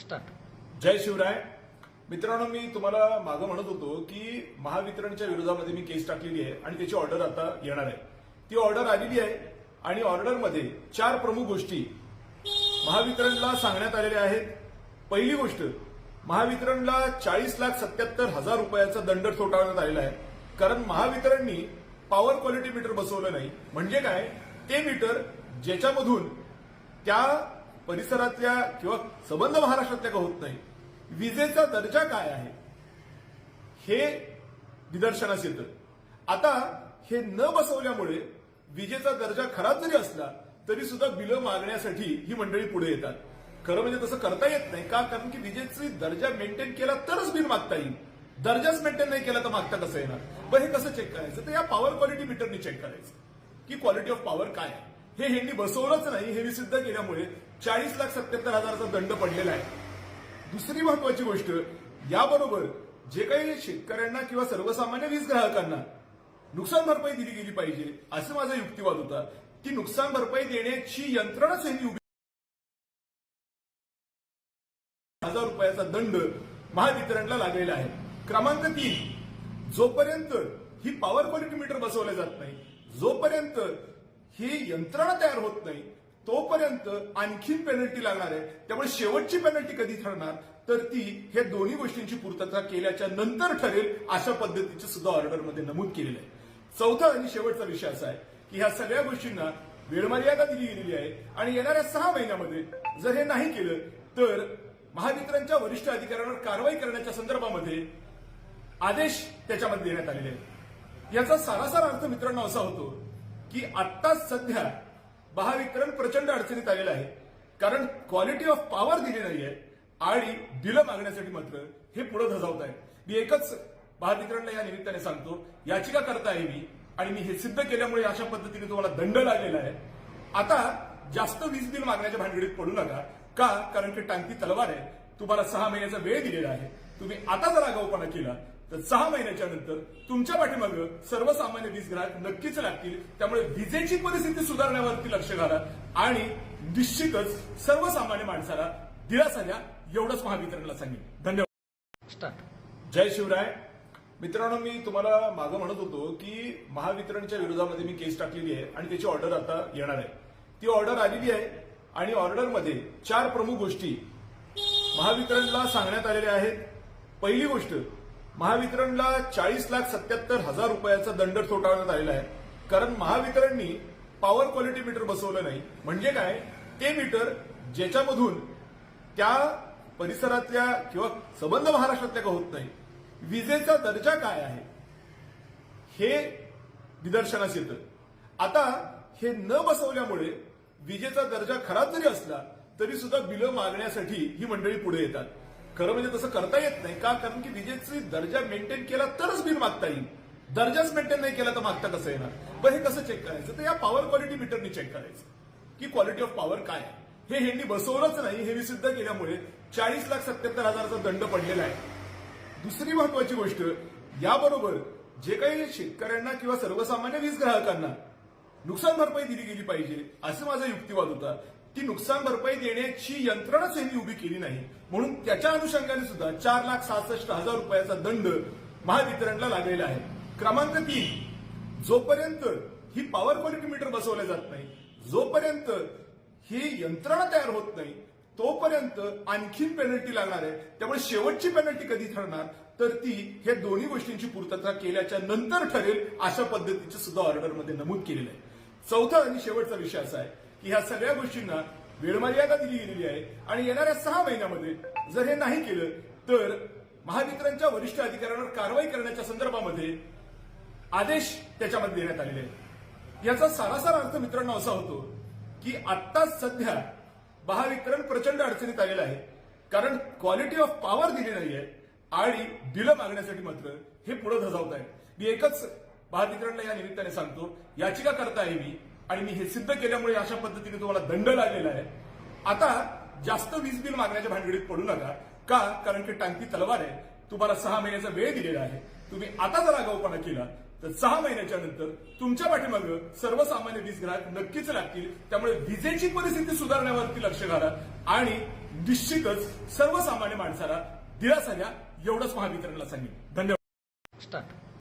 Start. Jai Shivrai. मित्रांनो मी तुम्हाला मागं म्हणत होतो की महावितरणच्या विरोधामध्ये मी केस टाकलेली आहे आणि त्याची ऑर्डर आता येणार आहे. ती ऑर्डर आलेली आहे आणि ऑर्डरमध्ये चार प्रमुख गोष्टी महावितरणला सांगण्यात आलेल्या आहेत. पहिली गोष्ट महावितरणला चाळीस लाख सत्याहत्तर हजार रुपयाचा दंड ठोठावण्यात आलेला आहे. कारण महावितरणनी पॉवर क्वालिटी मीटर बसवलं नाही. म्हणजे काय? ते मीटर ज्याच्यामधून त्या परिसरातल्या किंवा संबंध महाराष्ट्रातल्या का होत नाही? विजेचा दर्जा काय आहे? हे निदर्शनास येतं. आता हे न बसवल्यामुळे विजेचा दर्जा खराब जरी असला तरी सुद्धा बिलं मागण्यासाठी ही मंडळी पुढे येतात. खरं म्हणजे तसं करता येत नाही का? कारण की विजेचा दर्जा मेंटेन केला तरच बिल मागता येईल. दर्जाच मेंटेन नाही केला तर मागता कसं येणार? पण हे कसं चेक करायचं? तर या पॉवर क्वालिटी मीटरनी चेक करायचं. की क्वालिटी ऑफ पॉवर काय आहे? हे ह्यांनी बसवलंच नाही हे विसिद्ध केल्यामुळे चाळीस लाख सत्याहत्तर हजाराचा दंड पडलेला आहे. दुसरी महत्वाची गोष्ट याबरोबर जे काही शेतकऱ्यांना किंवा सर्वसामान्य वीज ग्राहकांना नुकसान भरपाई दिली गेली पाहिजे असं माझा युक्तिवाद होता. ती नुकसान भरपाई देण्याची यंत्रणाच यांनी उभी हजार रुपयाचा दंड महावितरणला लागलेला आहे. क्रमांक तीन जोपर्यंत ही पॉवर क्वालिटी मीटर बसवले जात नाही जोपर्यंत ही यंत्रणा तयार होत नाही तोपर्यंत आणखीन पेनल्टी लागणार आहे. त्यामुळे शेवटची पेनल्टी कधी ठरणार? तर ती हे दोन्ही गोष्टींची पूर्तता केल्याच्यानंतर ठरेल अशा पद्धतीचं सुद्धा ऑर्डरमध्ये नमूद केलेलं आहे. चौथा आणि शेवटचा विषय असा आहे की ह्या सगळ्या गोष्टींना वेळमर्यादा दिली गेलेली आहे आणि येणाऱ्या सहा महिन्यामध्ये जर हे नाही केलं तर महावितरणच्या वरिष्ठ अधिकाऱ्यांवर कारवाई करण्याच्या संदर्भामध्ये आदेश त्याच्यामध्ये देण्यात आलेले आहेत. याचा सारासार अर्थ मित्रांनो असा होतो की आत्ता सध्या महावितरण प्रचंड अडचणीत आलेलं आहे. कारण क्वालिटी ऑफ पॉवर दिली नाहीये आणि बिलं मागण्यासाठी मात्र हे पुढे धजावत आहे मी एकच महावितरणला या निमित्ताने सांगतो याचिका करता आहे मी आणि मी हे सिद्ध केल्यामुळे अशा पद्धतीने तुम्हाला दंड लागलेला आहे. आता जास्त वीज बिल मागण्याच्या भानगडीत पडू नका. का? कारण की टांगती तलवार आहे. तुम्हाला सहा महिन्याचा वेळ दिलेला आहे. तुम्ही आता जर आगाऊपणा केला. तर सहा महिन्याच्या नंतर तुमच्या पाठीमागं सर्वसामान्य वीज ग्राहक नक्कीच लागतील. त्यामुळे विजेची परिस्थिती सुधारण्यावरती लक्ष घाला आणि निश्चितच सर्वसामान्य माणसाला दिलासा द्या एवढंच महावितरणला सांगेन. धन्यवाद. स्टार्ट जय शिवराय. मित्रांनो मी तुम्हाला मागं म्हणत होतो की महावितरणच्या विरोधामध्ये मी केस टाकलेली आहे आणि त्याची ऑर्डर आता येणार आहे. ती ऑर्डर आलेली आहे आणि ऑर्डरमध्ये चार प्रमुख गोष्टी महावितरणला सांगण्यात आलेल्या आहेत. पहिली गोष्ट महावितरणला चाळीस लाख सत्याहत्तर हजार रुपयाचा दंड ठोठावण्यात आलेला आहे. कारण महावितरणनी पॉवर क्वालिटी मीटर बसवलं नाही. म्हणजे काय? ते मीटर ज्याच्यामधून त्या परिसरातल्या किंवा संबंध महाराष्ट्रातल्या का होत नाही? विजेचा दर्जा काय आहे? हे निदर्शनास येतं. आता हे न बसवल्यामुळे विजेचा दर्जा खराब जरी असला तरी सुद्धा बिलं मागण्यासाठी ही मंडळी पुढे येतात. खरं म्हणजे तसं करता येत नाही. का? कारण की विजेचा दर्जा मेंटेन केला तरच बिल मागता येईल. दर्जाच मेंटेन नाही केला तर मागता कसं येणार? पण हे कसं चेक करायचं? तर या पॉवर क्वालिटी मीटरनी चेक करायचं. की क्वालिटी ऑफ पॉवर काय आहे? हे ह्यांनी बसवलंच नाही. हे सिद्ध केल्यामुळे चाळीस लाख सत्याहत्तर हजाराचा दंड पडलेला आहे. दुसरी महत्वाची गोष्ट याबरोबर जे काही शेतकऱ्यांना किंवा सर्वसामान्य वीज ग्राहकांना नुकसान भरपाई दिली गेली पाहिजे असं माझा युक्तिवाद होता. ती नुकसान भरपाई देण्याची यंत्रणाच यांनी उभी केली नाही. म्हणून त्याच्या अनुषंगाने सुद्धा चार लाख सहासष्ट हजार रुपयाचा दंड महावितरणला लागलेला आहे. क्रमांक तीन जोपर्यंत ही पॉवर क्वालिटी मीटर बसवले जात नाही जोपर्यंत ही यंत्रणा तयार होत नाही तोपर्यंत आणखीन पेनल्टी लागणार आहे. त्यामुळे शेवटची पेनल्टी कधी ठरणार तर ती हे दोन्ही गोष्टींची पूर्तता केल्याच्यानंतर ठरेल अशा पद्धतीची सुद्धा ऑर्डरमध्ये नमूद केलेलं आहे. चौथा आणि शेवटचा विषय असा आहे. की ह्या सगळ्या गोष्टींना वेळमर्यादा दिली गेलेली आहे. आणि येणाऱ्या सहा महिन्यामध्ये जर हे नाही केलं तर महावितरणच्या वरिष्ठ अधिकाऱ्यांवर कारवाई करण्याच्या संदर्भामध्ये आदेश त्याच्यामध्ये देण्यात आलेले आहेत. याचा सारासार अर्थ मित्रांनो असा होतो की आत्ता सध्या महावितरण प्रचंड अडचणीत आलेलं आहे. कारण क्वालिटी ऑफ पॉवर दिली नाही आहे आणि बिलं मागण्यासाठी मात्र हे पुढे धजावत आहे मी एकच महावितरणला या निमित्ताने सांगतो याचिका करता आहे मी. आणि मी हे सिद्ध केल्यामुळे अशा पद्धतीने तुम्हाला दंड लागलेला आहे. आता जास्त वीज बिल मागण्याच्या भांडगडीत पडू नका. का? कारण की टांकी तलवार आहे. तुम्हाला सहा महिन्याचा वेळ दिलेला आहे. तुम्ही आता जर आगाऊपणा केला तर सहा महिन्याच्या नंतर तुमच्या पाठीमागं सर्वसामान्य वीज ग्राहक नक्कीच लागतील. त्यामुळे विजेची परिस्थिती सुधारण्यावरती लक्ष घाला आणि निश्चितच सर्वसामान्य माणसाला दिलासा द्या. एवढंच महावितरणला सांगेल धन्यवाद.